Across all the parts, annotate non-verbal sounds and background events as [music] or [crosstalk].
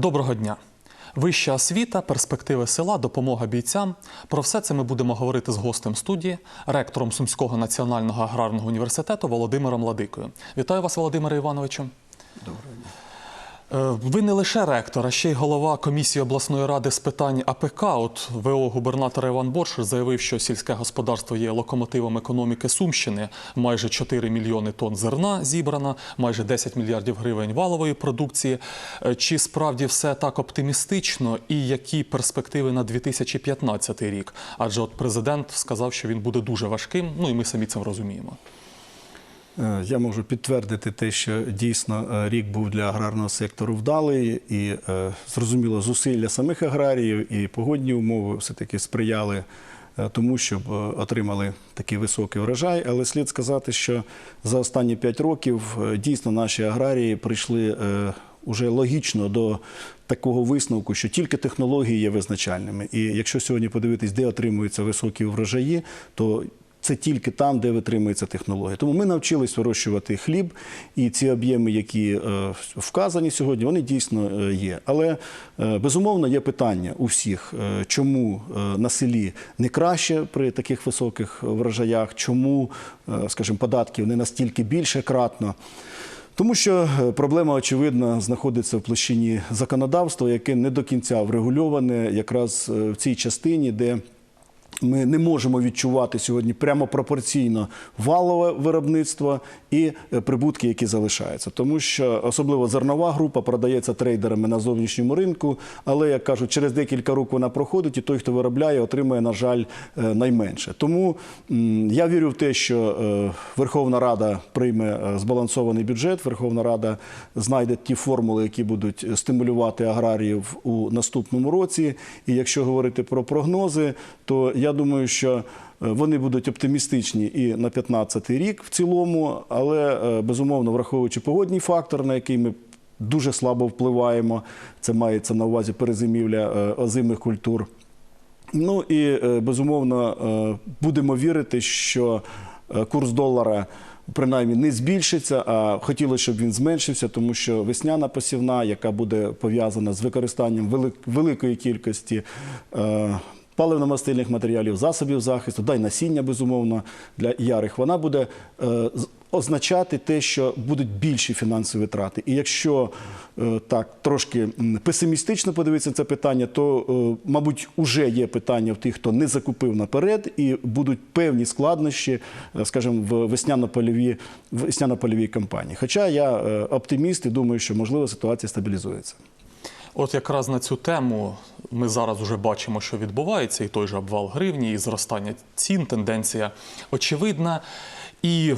Доброго дня. Вища освіта, перспективи села, допомога бійцям. Про все це ми будемо говорити з гостем студії, ректором Сумського національного аграрного університету Володимиром Ладикою. Вітаю вас, Володимире Івановичу. Доброго дня. Е, Ви не лише ректор, а ще й голова комісії обласної ради з питань АПК. От ВО губернатора Іван Борш заявив, що сільське господарство є локомотивом економіки Сумщини. Майже 4 мільйони тонн зерна зібрано, майже 10 мільярдів гривень валової продукції. Е, Чи справді все так оптимістично і які перспективи на 2015 рік? Адже от президент сказав, що він буде дуже важким. Ну і ми самі це розуміємо. Е, Я можу підтвердити те, що дійсно е, рік був для аграрного сектору вдалий, і е, зрозуміло, зусилля самих аграріїв і погодні умови все-таки сприяли тому, щоб отримали такий високий урожай. Але слід сказати, що за останні 5 років дійсно наші аграрії прийшли уже логічно до такого висновку, що тільки технології є визначальними. І якщо сьогодні подивитись, де отримуються високі врожаї, то це тільки там, де витримується технологія. Тому ми навчились вирощувати хліб, і ці об'єми, які е, вказані сьогодні, вони дійсно е, є. Але е, безумовно є питання у всіх, чому на селі не краще при таких високих врожаях, чому, скажімо, податків не настільки більше кратно. Тому що проблема, очевидно, знаходиться в площині законодавства, яке не до кінця врегульоване якраз в цій частині, де ми не можемо відчувати сьогодні прямо пропорційно валове виробництво і е, прибутки, які залишаються. Тому що особливо зернова група продається трейдерами на зовнішньому ринку, але як кажуть, через декілька років вона проходить, і той, хто виробляє, отримує, на жаль, е, найменше. Тому я вірю в те, що е, Верховна Рада прийме збалансований бюджет. Верховна Рада знайде ті формули, які будуть стимулювати аграріїв у наступному році. І якщо говорити про прогнози, то я думаю, що е, вони будуть оптимістичні і на 2015 рік в цілому, але е, безумовно, враховуючи погодній фактор, на який ми дуже слабо впливаємо, це мається на увазі перезимівля е, озимих культур. Ну і безумовно будемо вірити, що курс долара. Принаймні не збільшиться, а хотілося, щоб він зменшився, тому що весняна посівна, яка буде пов'язана з використанням великої кількості паливно-мастильних матеріалів, засобів захисту, да й насіння, безумовно, для ярих, вона буде е, означати те, що будуть більші фінансові витрати. І якщо е, так трошки песимістично подивитися це питання, то, е, мабуть, уже є питання в тих, хто не закупив наперед, і будуть певні складнощі, е, скажімо, в весняно-польовій весняно-польовій кампанії. Хоча я оптиміст і думаю, що можливо ситуація стабілізується. От якраз на цю тему ми зараз вже бачимо, що відбувається, і той же обвал гривні, і зростання цін, тенденція очевидна. І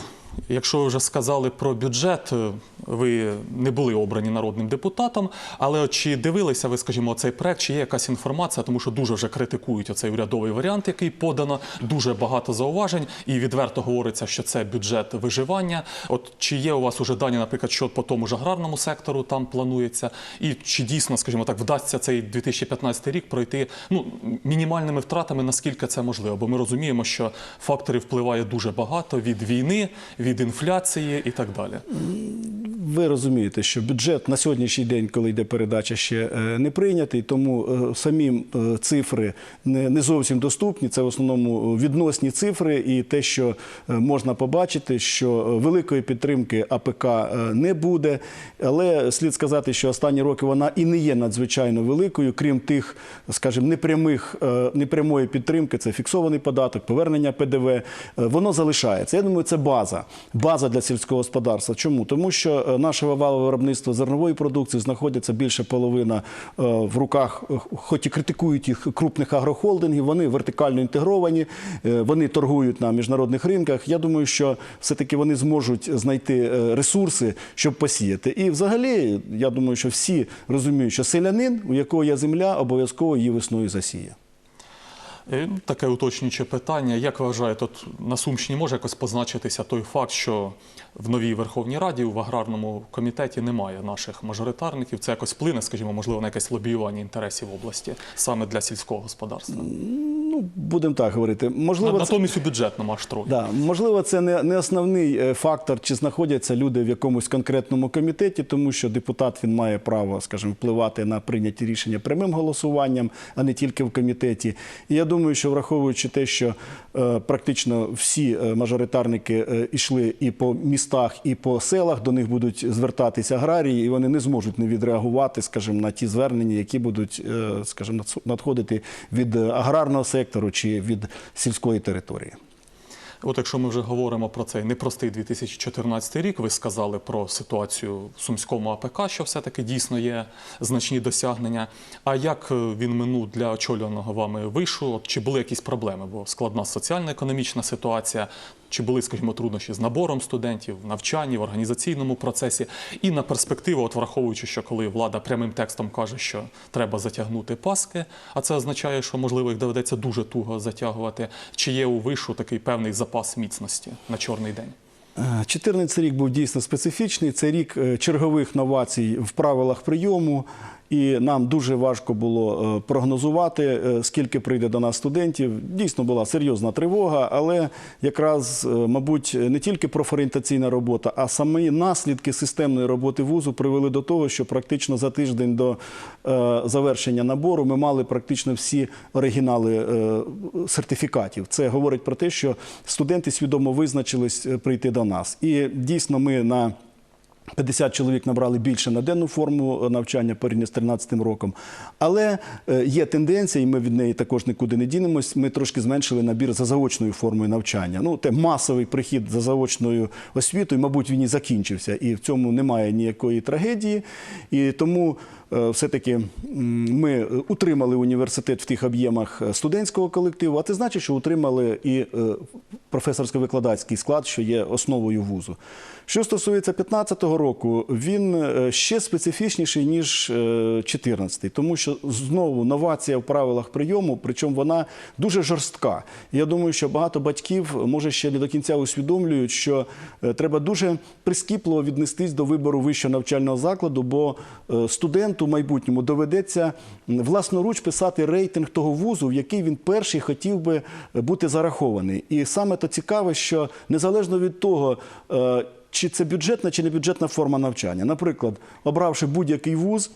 якщо ви вже сказали про бюджет, е, ви не були обрані народним депутатом, але чи дивилися ви, скажімо, цей проект, чи є якась інформація, тому що дуже вже критикують оцей урядовий варіант, який подано, дуже багато зауважень, і відверто говориться, що це бюджет виживання. От чи є у вас уже дані, наприклад, що по тому ж аграрному сектору там планується, і чи дійсно, скажімо так, вдасться цей 2015 рік пройти ну мінімальними втратами, наскільки це можливо? Бо ми розуміємо, що факторів впливає дуже багато від війни, від інфляції і так далі. Ви розумієте, що бюджет на сьогоднішній день, коли йде передача, ще е, не прийнятий, тому е, самі е, цифри не зовсім доступні. Це в основному відносні цифри, і те, що можна побачити, що великої підтримки АПК не буде. Але слід сказати, що останні роки вона і не є надзвичайно великою, крім тих, скажімо, непрямих непрямої підтримки. Це фіксований податок, повернення ПДВ. Воно залишається. Я думаю, це база. База для сільського господарства. Чому? Тому що е, наше валове виробництво зернової продукції знаходиться більше половина е, в руках, е, хоч і критикують їх крупних агрохолдингів, вони вертикально інтегровані, вони торгують на міжнародних ринках. Я думаю, що все-таки вони зможуть знайти ресурси, щоб посіяти. І взагалі, я думаю, що всі розуміють, що селянин, у якого є земля, обов'язково її весною засіє. Е, Таке уточнююче питання. Як ви вважаєте, на Сумщині може якось позначитися той факт, що в новій Верховній Раді в аграрному комітеті немає наших мажоритарників? Це якось вплине, скажімо, можливо, на якесь лобіювання інтересів області саме для сільського господарства? Ну, будемо так говорити. Можливо, це... Натомість у бюджетному аж трохи. Да, можливо, це не, не основний е, фактор, чи знаходяться люди в якомусь конкретному комітеті, тому що депутат він має право, скажімо, впливати на прийняті рішення прямим голосуванням, а не тільки в комітеті. І я думаю, що враховуючи те, що е, практично всі е, мажоритарники е, йшли і по містах, і по селах, до них будуть звертатися аграрії, і вони не зможуть не відреагувати, скажімо, на ті звернення, які будуть, е, скажімо, надходити від аграрного сектору чи від сільської території. От якщо ми вже говоримо про цей непростий 2014 рік, ви сказали про ситуацію в Сумському АПК, що все-таки дійсно є значні досягнення. А як е, він минув для очолюваного вами вишу? Чи були якісь проблеми? Бо складна соціально-економічна ситуація, чи були, скажімо, труднощі з набором студентів, навчанні, в організаційному процесі? І на перспективу, от враховуючи, що коли влада прямим текстом каже, що треба затягнути паски, а це означає, що можливо їх доведеться дуже туго затягувати. Чи є у вишу такий певний запас міцності на чорний день? 14 рік був дійсно специфічний. Це рік е, чергових новацій в правилах прийому. І нам дуже важко було е, прогнозувати, е, скільки прийде до нас студентів. Дійсно була серйозна тривога, але якраз, е, мабуть, не тільки профорієнтаційна робота, а самі наслідки системної роботи вузу привели до того, що практично за тиждень до завершення набору ми мали практично всі оригінали сертифікатів. Це говорить про те, що студенти свідомо визначились прийти до нас. І дійсно ми на 50 чоловік набрали більше на денну форму навчання порівняно з 13 роком. Але е, є тенденція, і ми від неї також нікуди не дінемось. Ми трошки зменшили набір за заочною формою навчання. Ну, те масовий прихід за заочною освітою, мабуть, він і закінчився. І в цьому немає ніякої трагедії. І тому все-таки ми утримали університет в тих об'ємах е, студентського колективу, а це значить, що утримали і е, професорсько-викладацький склад, що є основою вузу. Що стосується 2015 року, він е, ще специфічніший, ніж 2014, тому що знову новація в правилах прийому, причому вона дуже жорстка. Я думаю, що багато батьків, може, ще не до кінця усвідомлюють, що е, треба дуже прискіпливо віднестись до вибору вищого навчального закладу, бо е, студенту в майбутньому доведеться власноруч писати рейтинг того вузу, в який він перший хотів би е, бути зарахований. І саме то цікаве, що незалежно від того, е, чи це бюджетна чи не бюджетна форма навчання. Наприклад, обравши будь-який вуз,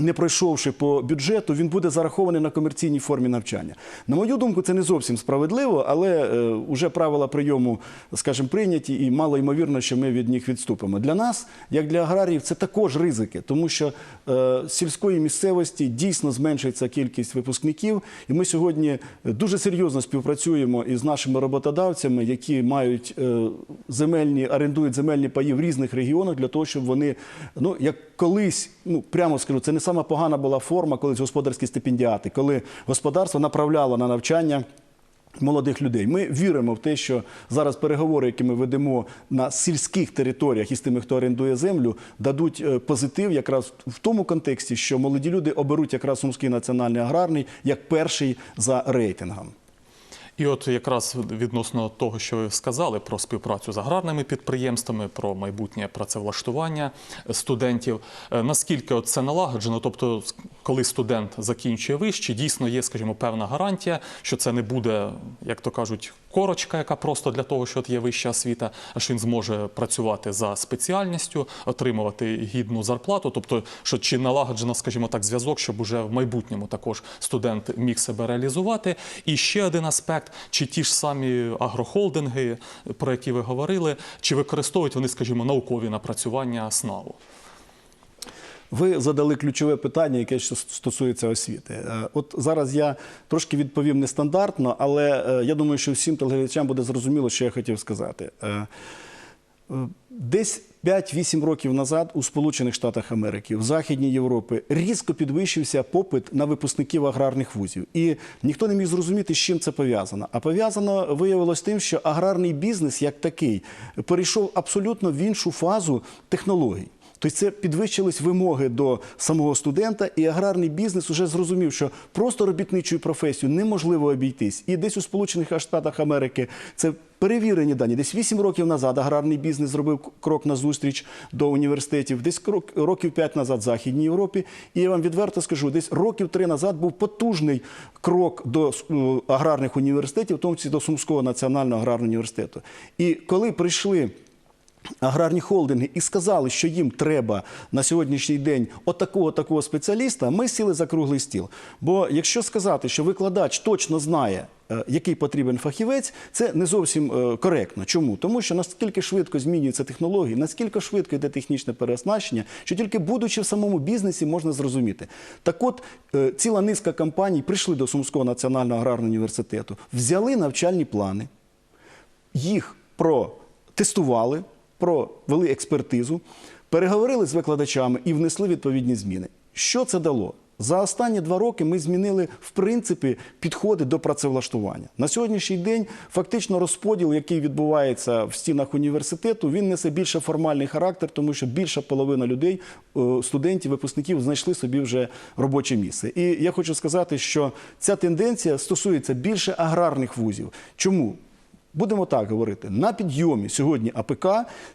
не пройшовши по бюджету, він буде зарахований на комерційній формі навчання. На мою думку, це не зовсім справедливо, але е, вже правила прийому, скажімо, прийняті, і мало ймовірно, що ми від них відступимо. Для нас, як для аграріїв, це також ризики, тому що е, сільської місцевості дійсно зменшується кількість випускників, і ми сьогодні дуже серйозно співпрацюємо із нашими роботодавцями, які мають е, земельні, орендують земельні паї в різних регіонах для того, щоб вони, ну як колись, ну прямо скажу, це не сама погана була форма, колись господарські стипендіати, коли господарство направляло на навчання. Молодих людей. Ми віримо в те, що зараз переговори, які ми ведемо на сільських територіях із тими, хто орендує землю, дадуть е, позитив якраз в тому контексті, що молоді люди оберуть якраз Сумський національний аграрний як перший за рейтингом. І от якраз відносно того, що ви сказали про співпрацю з аграрними підприємствами, про майбутнє працевлаштування студентів. е, Наскільки це налагоджено? Тобто, коли студент закінчує вище, дійсно є, скажімо, певна гарантія, що це не буде, як то кажуть, корочка, яка просто для того, що є вища освіта, а що він зможе працювати за спеціальністю, отримувати гідну зарплату. Тобто, що чи налагоджено, скажімо так, зв'язок, щоб уже в майбутньому також студент міг себе реалізувати. І ще один аспект: чи ті ж самі агрохолдинги, про які ви говорили, чи використовують вони, скажімо, наукові напрацювання СНАУ? Ви задали ключове питання, яке стосується освіти. Е, От зараз я трошки відповім нестандартно, але е, я думаю, що всім телеглядачам буде зрозуміло, що я хотів сказати. Е, Десь 5-8 років назад у Сполучених Штатах Америки, в Західній Європі різко підвищився попит на випускників аграрних вузів. І ніхто не міг зрозуміти, з чим це пов'язано. А пов'язано виявилось тим, що аграрний бізнес як такий перейшов абсолютно в іншу фазу технологій. Тобто це підвищились вимоги до самого студента, і аграрний бізнес вже зрозумів, що просто робітничою професією неможливо обійтись. І десь у Сполучених Штатах Америки це перевірені дані. Десь 8 років назад аграрний бізнес зробив крок назустріч до університетів, десь крок, років 5 назад в Західній Європі. І я вам відверто скажу, десь років 3 назад був потужний крок до аграрних університетів, в тому числі до Сумського національного аграрного університету. І коли прийшли аграрні холдинги і сказали, що їм треба на сьогоднішній день отакого такого спеціаліста, ми сіли за круглий стіл. Бо якщо сказати, що викладач точно знає, е, який потрібен фахівець, це не зовсім е, коректно. Чому? Тому що наскільки швидко змінюються технології, наскільки швидко йде технічне переоснащення, що тільки будучи в самому бізнесі, можна зрозуміти. Так от е, ціла низка компаній прийшли до Сумського національного аграрного університету, взяли навчальні плани, їх протестували, провели експертизу, переговорили з викладачами і внесли відповідні зміни. Що це дало? За останні два роки ми змінили в принципі підходи до працевлаштування. На сьогоднішній день фактично розподіл, який відбувається в стінах університету, він несе більше формальний характер, тому що більша половина людей, е, студентів, випускників, знайшли собі вже робоче місце. І я хочу сказати, що ця тенденція стосується більше аграрних вузів. Чому? Будемо так говорити, на підйомі сьогодні АПК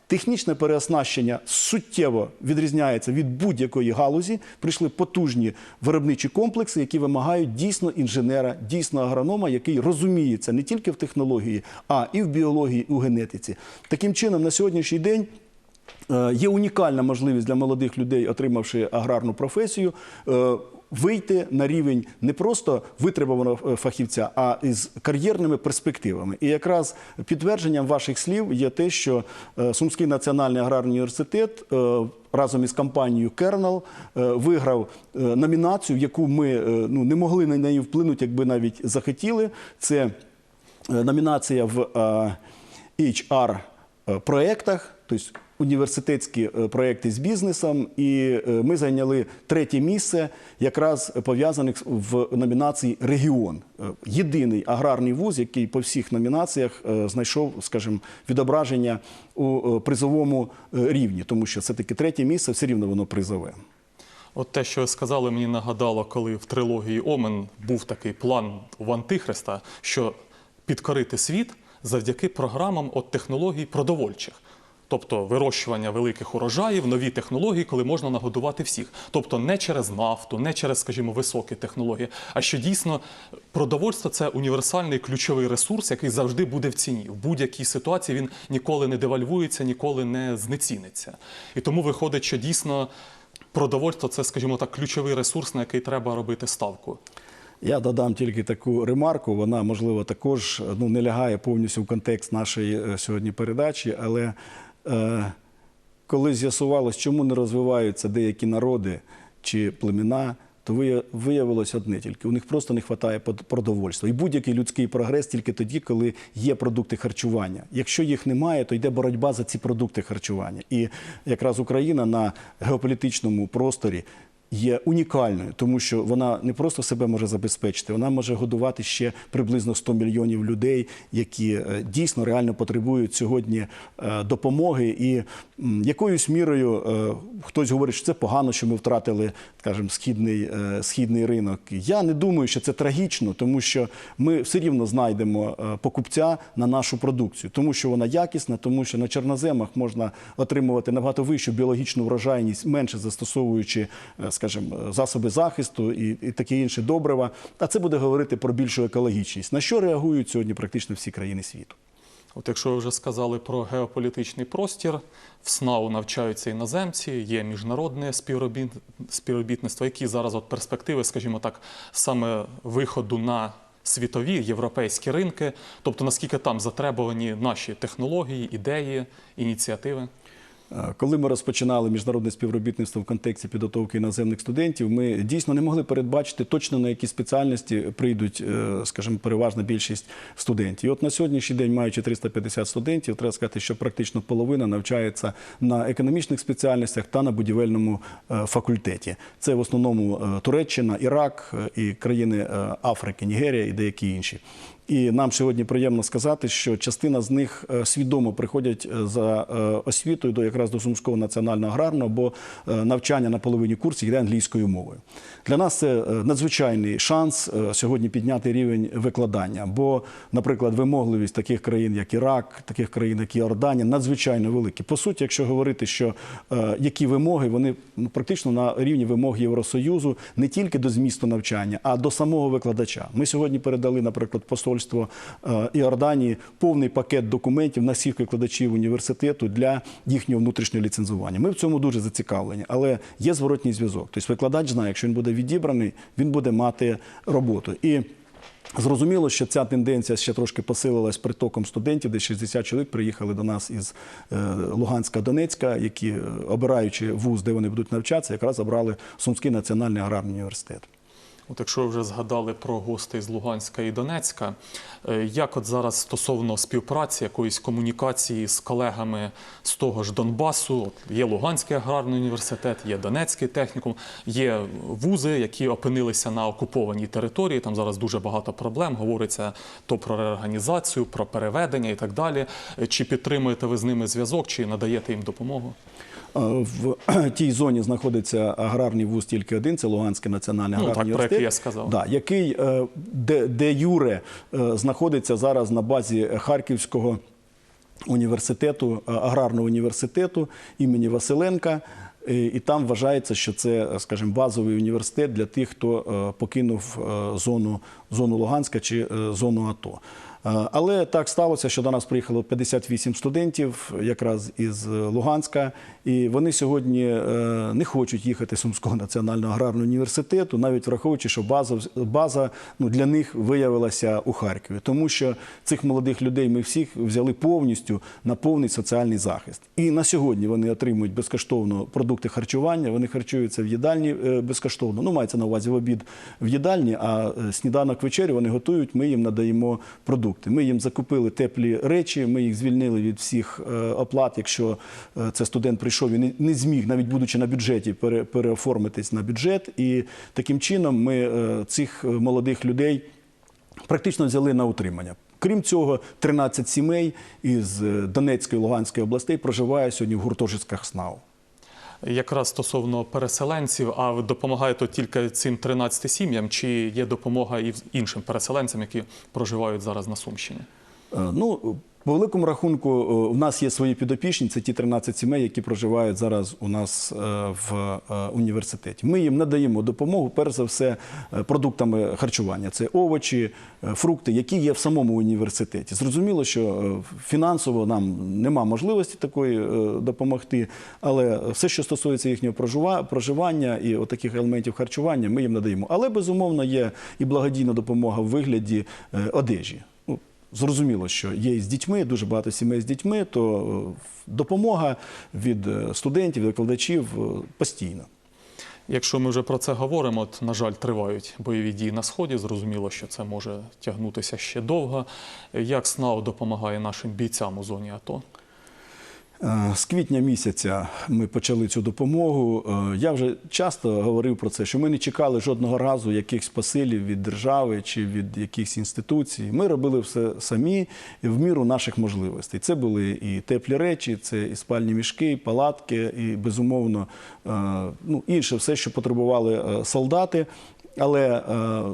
технічне переоснащення суттєво відрізняється від будь-якої галузі. Прийшли потужні виробничі комплекси, які вимагають дійсно інженера, дійсно агронома, який розуміється не тільки в технології, а і в біології, і у генетиці. Таким чином, на сьогоднішній день. Е, Є унікальна можливість для молодих людей, отримавши аграрну професію, е, вийти на рівень не просто витребуваного е, фахівця, а із кар'єрними перспективами. І якраз підтвердженням ваших слів є те, що е, Сумський національний аграрний університет е, разом із компанією Кернел виграв номінацію, яку ми ну, не могли на неї вплинути, якби навіть захотіли. Це номінація в HR проєктах, тобто університетські е, проєкти з бізнесом, і е, ми зайняли третє місце, якраз пов'язаних в номінації Регіон. Е, Єдиний аграрний вуз, який по всіх номінаціях знайшов, скажімо, відображення у призовому рівні, тому що все таки третє місце все рівно воно призове. От те, що ви сказали, мені нагадало, коли в трилогії Омен був такий план в Антихриста, що підкорити світ завдяки програмам от технологій продовольчих. Тобто вирощування великих урожаїв, нові технології, коли можна нагодувати всіх. Тобто не через нафту, не через, скажімо, високі технології, а що дійсно продовольство це універсальний ключовий ресурс, який завжди буде в ціні. В будь-якій ситуації він ніколи не девальвується, ніколи не знеціниться. І тому виходить, що дійсно продовольство це, скажімо так, ключовий ресурс, на який треба робити ставку. Я додам тільки таку ремарку. Вона, можливо, також ну, не лягає повністю в контекст нашої е, сьогодні передачі, але коли з'ясувалось, чому не розвиваються деякі народи чи племена, то виявилось одне тільки. У них просто не вистачає продовольства. І будь-який людський прогрес тільки тоді, коли є продукти харчування. Якщо їх немає, то йде боротьба за ці продукти харчування. І якраз Україна на геополітичному просторі є унікальною, тому що вона не просто себе може забезпечити, вона може годувати ще приблизно 100 мільйонів людей, які е, дійсно реально потребують сьогодні е, допомоги. І якоюсь мірою е, хтось говорить, що це погано, що ми втратили, скажімо, східний, східний ринок. Я не думаю, що це трагічно, тому що ми все рівно знайдемо покупця на нашу продукцію, тому що вона якісна, тому що на чорноземах можна отримувати набагато вищу біологічну врожайність, менше застосовуючи, скажімо, засоби захисту і, і таке інше добрива. А це буде говорити про більшу екологічність. На що реагують сьогодні практично всі країни світу? От якщо ви вже сказали про геополітичний простір, в СНАУ навчаються іноземці, є міжнародне співробіт... співробітництво, які зараз от перспективи, скажімо так, саме виходу на світові європейські ринки, тобто наскільки там затребувані наші технології, ідеї, ініціативи. Коли ми розпочинали міжнародне співробітництво в контексті підготовки іноземних студентів, ми дійсно не могли передбачити точно на які спеціальності прийдуть, е, скажімо, переважна більшість студентів. І от на сьогоднішній день, маючи 350 студентів, треба сказати, що практично половина навчається на економічних спеціальностях та на будівельному е, факультеті. Це в основному е, Туреччина, Ірак і країни Африки, Нігерія і деякі інші. І нам сьогодні приємно сказати, що частина з них е, свідомо приходять е, за е, освітою до якраз до Сумського національного аграрного, бо навчання на половині курсів йде англійською мовою. Для нас це надзвичайний шанс сьогодні підняти рівень викладання. Бо, наприклад, вимогливість таких країн, як Ірак, таких країн, як Іорданія, надзвичайно великі. По суті, якщо говорити, що які вимоги, вони ну, практично на рівні вимог Євросоюзу не тільки до змісту навчання, а до самого викладача. Ми сьогодні передали, наприклад, посольство е, Іорданії повний пакет документів на всіх викладачів університету для їхнього внутрішнього ліцензування. Ми в цьому дуже зацікавлені, але є зворотній зв'язок. Тобто викладач знає, якщо він буде відібраний, він буде мати роботу. І Зрозуміло, що ця тенденція ще трошки посилилась притоком студентів, де 60 чоловік приїхали до нас із е, Луганська, Донецька, які, е, обираючи вуз, де вони будуть навчатися, якраз обрали Сумський національний аграрний університет. От якщо ви вже згадали про гостей з Луганська і Донецька, е, як от зараз стосовно співпраці, якоїсь комунікації з колегами з того ж Донбасу, от є Луганський аграрний університет, є Донецький технікум, є вузи, які опинилися на окупованій території. Там зараз дуже багато проблем. Говориться то про реорганізацію, про переведення і так далі. Е, Чи підтримуєте ви з ними зв'язок, чи надаєте їм допомогу? Е, В [clears throat] тій зоні знаходиться аграрний вуз тільки один, це Луганський національний Ну, аграрний так, університет. який я сказав. Да, який е, де, де Юре е, знаходиться зараз на базі Харківського університету, аграрного університету імені Василенка. І там вважається, що це, скажімо, базовий університет для тих, хто покинув зону, зону Луганська чи зону АТО. Е, Але так сталося, що до нас приїхало 58 студентів якраз із Луганська, і вони сьогодні е, не хочуть їхати Сумського національного аграрного університету, навіть враховуючи, що база, база ну, для них виявилася у Харкові, тому що цих молодих людей ми всіх взяли повністю на повний соціальний захист. І на сьогодні вони отримують безкоштовно продукти харчування, вони харчуються в їдальні е, безкоштовно. Ну, мається на увазі в обід в їдальні, а сніданок вечерю вони готують, ми їм надаємо продукти. Ми їм закупили теплі речі, ми їх звільнили від всіх е, оплат, якщо е, це студент прийшов і не, зміг, навіть будучи на бюджеті, пере, переоформитись на бюджет. І таким чином ми е, цих молодих людей практично взяли на утримання. Крім цього, 13 сімей із Донецької і Луганської областей проживає сьогодні в гуртожитках СНАУ. Якраз стосовно переселенців, а ви допомагаєте тільки цим 13 сім'ям, чи є допомога і іншим переселенцям, які проживають зараз на Сумщині? Е, Ну, по великому рахунку, е, в нас є свої підопічні, це ті 13 сімей, які проживають зараз у нас е, в е, університеті. Ми їм надаємо допомогу, перш за все, е, продуктами харчування. Це овочі, е, фрукти, які є в самому університеті. Зрозуміло, що е, фінансово нам нема можливості такої е, допомогти, але все, що стосується їхнього проживання і отаких елементів харчування, ми їм надаємо. Але безумовно є і благодійна допомога в вигляді е, одежі. Зрозуміло, що є з дітьми, дуже багато сімей з дітьми, то е, допомога від е, студентів, викладачів постійна. постійно. Якщо ми вже про це говоримо, от, на жаль, тривають бойові дії на сході. Зрозуміло, що це може тягнутися ще довго. Як СНАУ допомагає нашим бійцям у зоні АТО? Е, З квітня місяця ми почали цю допомогу. Е, Я вже часто говорив про це, що ми не чекали жодного разу якихось посилів від держави чи від якихось інституцій. Ми робили все самі в міру наших можливостей. Це були і теплі речі, це і спальні мішки, і палатки, і безумовно е, ну, інше все, що потребували солдати. Але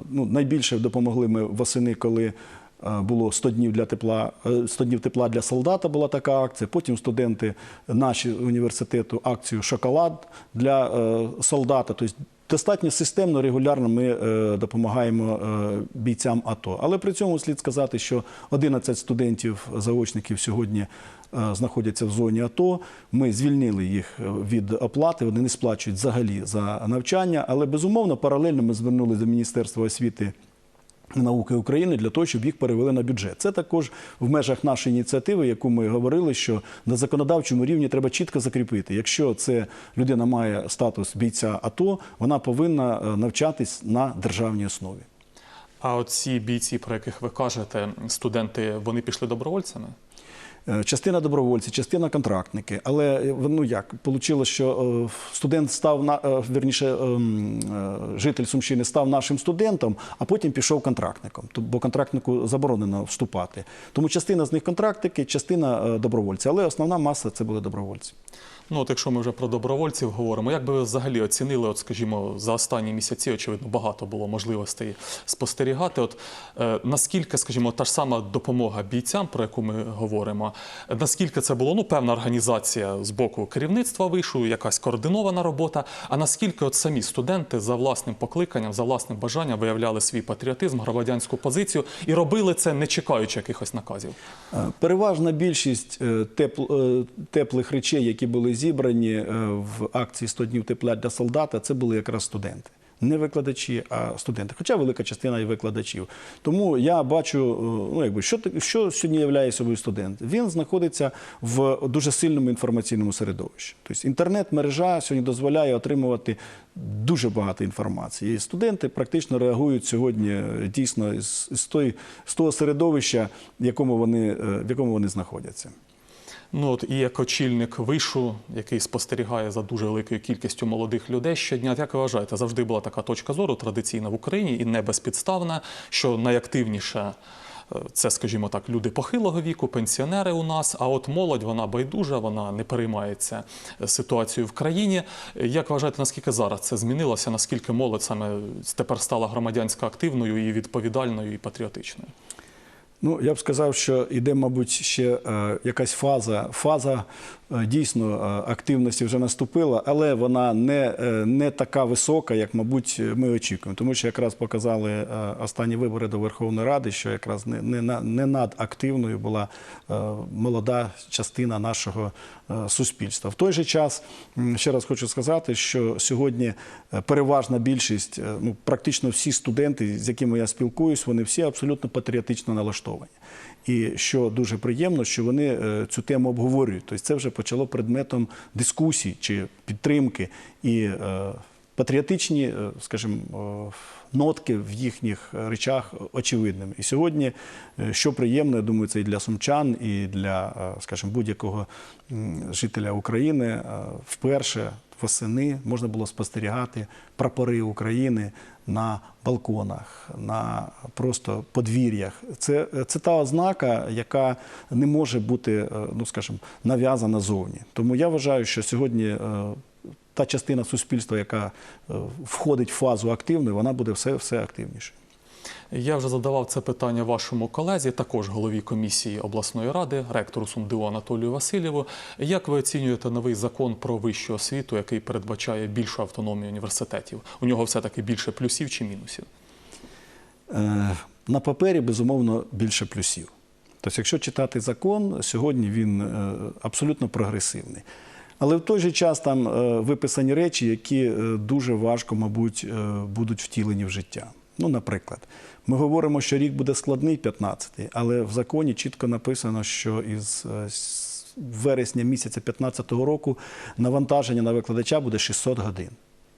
ну, найбільше допомогли ми восени, коли. Е, Було 100 днів для тепла, е, 100 днів тепла для солдата була така акція. Потім студенти наші університету акцію Шоколад для е, солдата. Тобто достатньо системно, регулярно ми е, допомагаємо е, бійцям АТО. Але при цьому слід сказати, що 11 студентів заочників сьогодні е, знаходяться в зоні АТО. Ми звільнили їх е, від оплати. Вони не сплачують взагалі за навчання. Але безумовно паралельно ми звернулися до Міністерства освіти науки України для того, щоб їх перевели на бюджет. Це також в межах нашої ініціативи, яку ми говорили, що на законодавчому рівні треба чітко закріпити. Якщо це людина має статус бійця АТО, вона повинна е, навчатись на державній основі. А оці бійці, про яких ви кажете, студенти, вони пішли добровольцями? Е, Частина добровольці, частина контрактники. Але е, ну як вийшло, що е, студент став на е, вірніше, ем, житель Сумщини став нашим студентом, а потім пішов контрактником. Бо контрактнику заборонено вступати. Тому частина з них контрактики, частина добровольці. Але основна маса це були добровольці. Ну, от якщо ми вже про добровольців говоримо, як би ви взагалі оцінили, от, скажімо, за останні місяці, очевидно, багато було можливостей спостерігати. От е, наскільки, скажімо, та ж сама допомога бійцям, про яку ми говоримо, наскільки це було ну, певна організація з боку керівництва вишу, якась координована робота, а наскільки от самі студенти за власним покликанням, за власним бажанням виявляли свій патріотизм, громадянську позицію і робили це не чекаючи якихось наказів? Е, Переважна більшість е, е, теплих речей, які були зібрані е, в акції «100 днів тепла для солдата, це були якраз студенти. Не викладачі, а студенти. Хоча велика частина і викладачів. Тому я бачу, е, ну якби що що сьогодні являє собою студент. Він знаходиться в дуже сильному інформаційному середовищі. Тобто інтернет-мережа сьогодні дозволяє отримувати дуже багато інформації. І студенти практично реагують сьогодні е, дійсно з, з, той, з того середовища, в якому вони, в якому вони знаходяться. Ну от і як очільник вишу, який спостерігає за дуже великою кількістю молодих людей щодня, як ви вважаєте, завжди була така точка зору традиційна в Україні і не безпідставна, що найактивніше. е, Це, скажімо так, люди похилого віку, пенсіонери у нас. А от молодь вона байдужа, вона не переймається е, ситуацією в країні. Як вважаєте, наскільки зараз це змінилося? Наскільки молодь саме тепер стала громадянсько активною і відповідальною і патріотичною? Ну, я б сказав, що йде, мабуть, ще е, якась фаза. Фаза е, дійсно е, активності вже наступила, але вона не, не така висока, як, мабуть, ми очікуємо. Тому що якраз показали останні вибори до Верховної Ради, що якраз не, не, не надактивною була молода частина нашого суспільства. В той же час ще раз хочу сказати, що сьогодні переважна більшість, ну практично всі студенти, з якими я спілкуюсь, вони всі абсолютно патріотично налаштовані. І що дуже приємно, що вони е, цю тему обговорюють. Тобто це вже почало предметом дискусій чи підтримки. І е, патріотичні, е, скажімо, нотки в їхніх речах очевидними. І сьогодні, що приємно, я думаю, це і для сумчан, і для, скажімо, будь-якого жителя України вперше восени можна було спостерігати прапори України на балконах, на просто подвір'ях. Це, це та ознака, яка не може бути, е, ну скажімо, нав'язана зовні. Тому я вважаю, що сьогодні е, та частина суспільства, яка е, входить в фазу активної, вона буде все, все активніше. Я вже задавав це питання вашому колезі, також голові комісії обласної ради, ректору СумДУ Анатолію Васильєву. Як ви оцінюєте новий закон про вищу освіту, який передбачає більшу автономію університетів? У нього все-таки більше плюсів чи мінусів? Е, На папері, безумовно, більше плюсів. Тобто, якщо читати закон, сьогодні він е, абсолютно прогресивний. Але в той же час там е, виписані речі, які дуже важко, мабуть, будуть втілені в життя. Ну, наприклад, ми говоримо, що рік буде складний, 15-й, але в законі чітко написано, що із е, вересня місяця 2015 року навантаження на викладача буде 600 годин.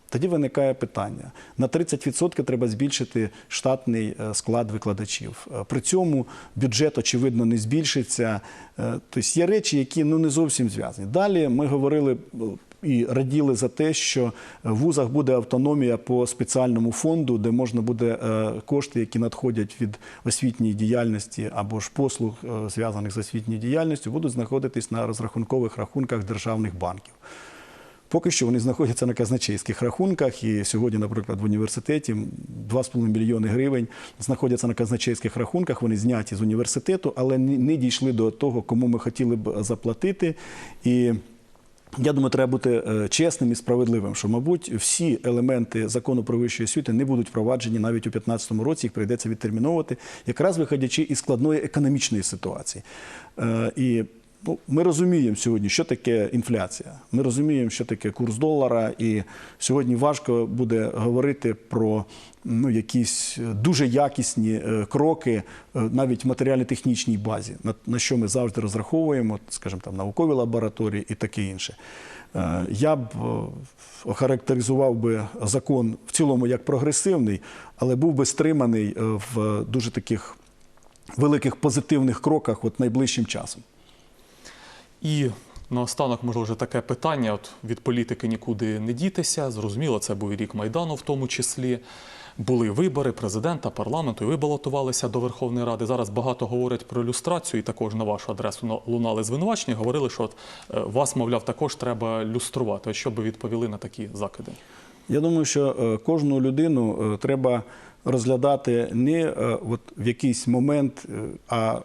Тоді виникає питання: на 30% треба збільшити штатний е, склад викладачів. Е, При цьому бюджет, очевидно, не збільшиться. Е, Тобто є речі, які ну, не зовсім зв'язані. Далі ми говорили і раділи за те, що в вузах буде автономія по спеціальному фонду, де можна буде кошти, які надходять від освітньої діяльності або ж послуг, зв'язаних з освітньою діяльністю, будуть знаходитись на розрахункових рахунках державних банків. Поки що вони знаходяться на казначейських рахунках, і сьогодні, наприклад, в університеті 2,5 мільйони гривень знаходяться на казначейських рахунках. Вони зняті з університету, але не дійшли до того, кому ми хотіли б заплатити. І я думаю, треба бути е, чесним і справедливим, що, мабуть, всі елементи закону про вищу освіту не будуть впроваджені навіть у 2015 році, їх прийдеться відтерміновувати, якраз виходячи із складної економічної ситуації. Е, І Ну, ми розуміємо сьогодні, що таке інфляція. Ми розуміємо, що таке курс долара, і сьогодні важко буде говорити про ну, якісь дуже якісні е, кроки е, навіть матеріально-технічній базі, на, що ми завжди розраховуємо, скажімо, там наукові лабораторії і таке інше. Е, Я б охарактеризував би закон в цілому як прогресивний, але був би стриманий в дуже таких великих позитивних кроках от найближчим часом. І наостанок, можливо, вже таке питання: от від політики нікуди не дітися. Зрозуміло, це був рік Майдану, в тому числі. Були вибори президента, парламенту, і ви балотувалися до Верховної Ради. Зараз багато говорять про люстрацію, і також на вашу адресу лунали звинувачення. Говорили, що от е, вас, мовляв, також треба люструвати. Що би відповіли на такі закиди? Я думаю, що е, кожну людину е, треба розглядати не от в якийсь момент, а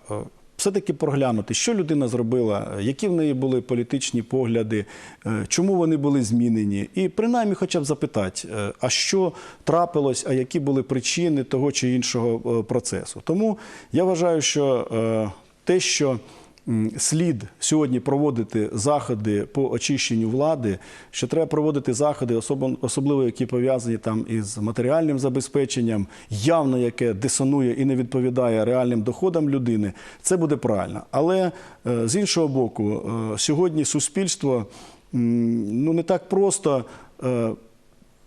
все-таки проглянути, що людина зробила, які в неї були політичні погляди, е, чому вони були змінені, і принаймні хоча б запитати, е, а що трапилось, а які були причини того чи іншого е, процесу. Тому я вважаю, що те, що слід сьогодні проводити заходи по очищенню влади, що треба проводити заходи, особливо які пов'язані там із матеріальним забезпеченням, явно яке дисонує і не відповідає реальним доходам людини, це буде правильно. Але е, з іншого боку, е, сьогодні суспільство ну не так просто. е,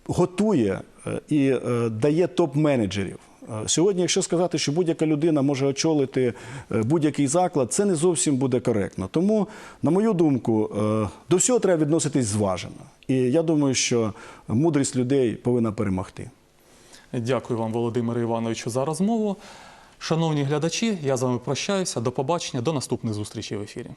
готує і дає топ-менеджерів. Е, Сьогодні, якщо сказати, що будь-яка людина може очолити е, будь-який заклад, це не зовсім буде коректно. Тому, на мою думку, е, до всього треба відноситись зважено. І я думаю, що мудрість людей повинна перемогти. Дякую вам, Володимире Івановичу, за розмову. Шановні глядачі, я з вами прощаюся. До побачення, до наступних зустрічей в ефірі.